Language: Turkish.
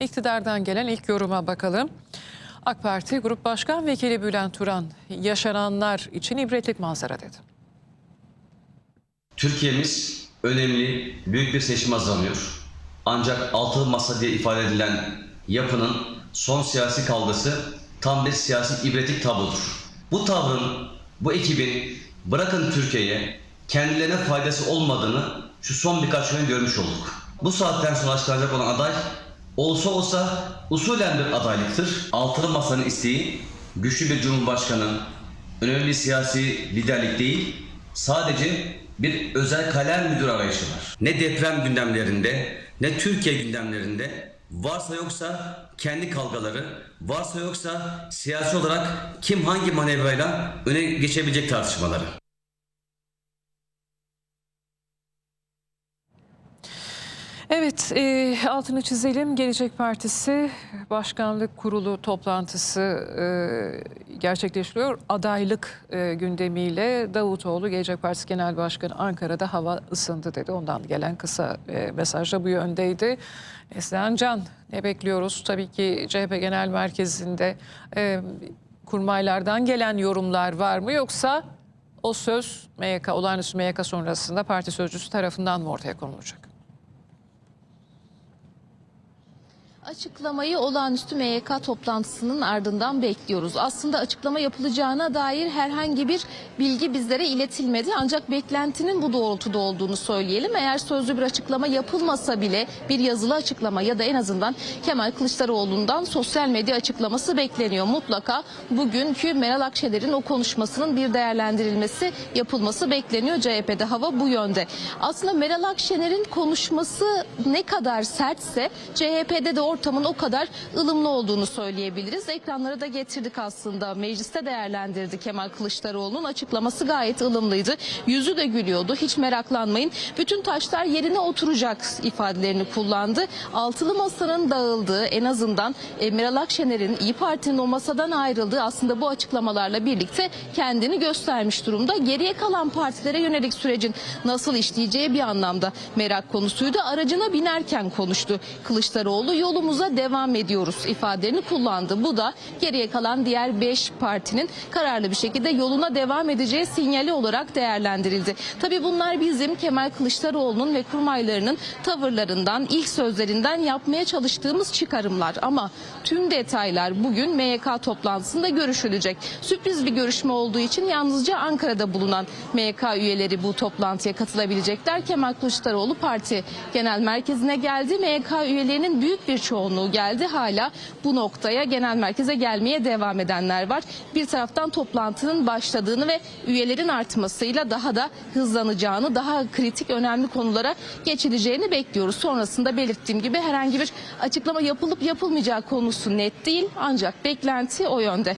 İktidardan gelen ilk yoruma bakalım. AK Parti Grup Başkan Vekili Bülent Turan, yaşananlar için ibretlik manzara dedi. Türkiye'miz önemli, büyük bir seçim hazırlanıyor. Ancak altılı masa diye ifade edilen yapının son siyasi kavgası tam bir siyasi ibretlik tablodur. Bu tavrın, bu ekibin bırakın Türkiye'ye kendilerine faydası olmadığını şu son birkaç gün görmüş olduk. Bu saatten sonra açıklanacak olan aday olsa olsa usulen bir adaylıktır. Altılı masanın isteği güçlü bir cumhurbaşkanı, önemli siyasi liderlik değil, sadece bir özel kalem müdür arayışı var. Ne deprem gündemlerinde, ne Türkiye gündemlerinde varsa yoksa kendi kavgaları, varsa yoksa siyasi olarak kim hangi manevrayla öne geçebilecek tartışmaları. Evet, e, altını çizelim. Gelecek Partisi Başkanlık Kurulu toplantısı e, gerçekleştiriyor. Adaylık e, gündemiyle Davutoğlu Gelecek Partisi Genel Başkanı Ankara'da hava ısındı dedi. Ondan gelen kısa e, mesaj da bu yöndeydi. Neslihan Can ne bekliyoruz? Tabii ki CHP Genel Merkezi'nde e, kurmaylardan gelen yorumlar var mı yoksa o söz MYK, olağanüstü MYK sonrasında parti sözcüsü tarafından mı ortaya konulacak? Açıklamayı olağanüstü MYK toplantısının ardından bekliyoruz. Aslında açıklama yapılacağına dair herhangi bir bilgi bizlere iletilmedi. Ancak beklentinin bu doğrultuda olduğunu söyleyelim. Eğer sözlü bir açıklama yapılmasa bile bir yazılı açıklama ya da en azından Kemal Kılıçdaroğlu'ndan sosyal medya açıklaması bekleniyor. Mutlaka bugünkü Meral Akşener'in o konuşmasının bir değerlendirilmesi yapılması bekleniyor. CHP'de hava bu yönde. Aslında Meral Akşener'in konuşması ne kadar sertse CHP'de de ortamın o kadar ılımlı olduğunu söyleyebiliriz. Ekranlara da getirdik aslında. Mecliste değerlendirdi Kemal Kılıçdaroğlu'nun açıklaması gayet ılımlıydı. Yüzü de gülüyordu. Hiç meraklanmayın. Bütün taşlar yerine oturacak ifadelerini kullandı. Altılı masanın dağıldığı en azından Meral Akşener'in İyi Parti'nin o masadan ayrıldığı aslında bu açıklamalarla birlikte kendini göstermiş durumda. Geriye kalan partilere yönelik sürecin nasıl işleyeceği bir anlamda merak konusuydu. Aracına binerken konuştu Kılıçdaroğlu. Yolumuza devam ediyoruz ifadelerini kullandı. Bu da geriye kalan diğer 5 partinin kararlı bir şekilde yoluna devam edeceği sinyali olarak değerlendirildi. Tabii bunlar bizim Kemal Kılıçdaroğlu'nun ve kurmaylarının tavırlarından, ilk sözlerinden yapmaya çalıştığımız çıkarımlar. Ama tüm detaylar bugün MYK toplantısında görüşülecek. Sürpriz bir görüşme olduğu için yalnızca Ankara'da bulunan MYK üyeleri bu toplantıya katılabilecekler. Kemal Kılıçdaroğlu parti genel merkezine geldi. MYK üyelerinin büyük bir çoğunluğu geldi. Hala bu noktaya genel merkeze gelmeye devam edenler var. Bir taraftan toplantının başladığını ve üyelerin artmasıyla daha da hızlanacağını, daha kritik önemli konulara geçileceğini bekliyoruz. Sonrasında belirttiğim gibi herhangi bir açıklama yapılıp yapılmayacağı konusu net değil ancak beklenti o yönde.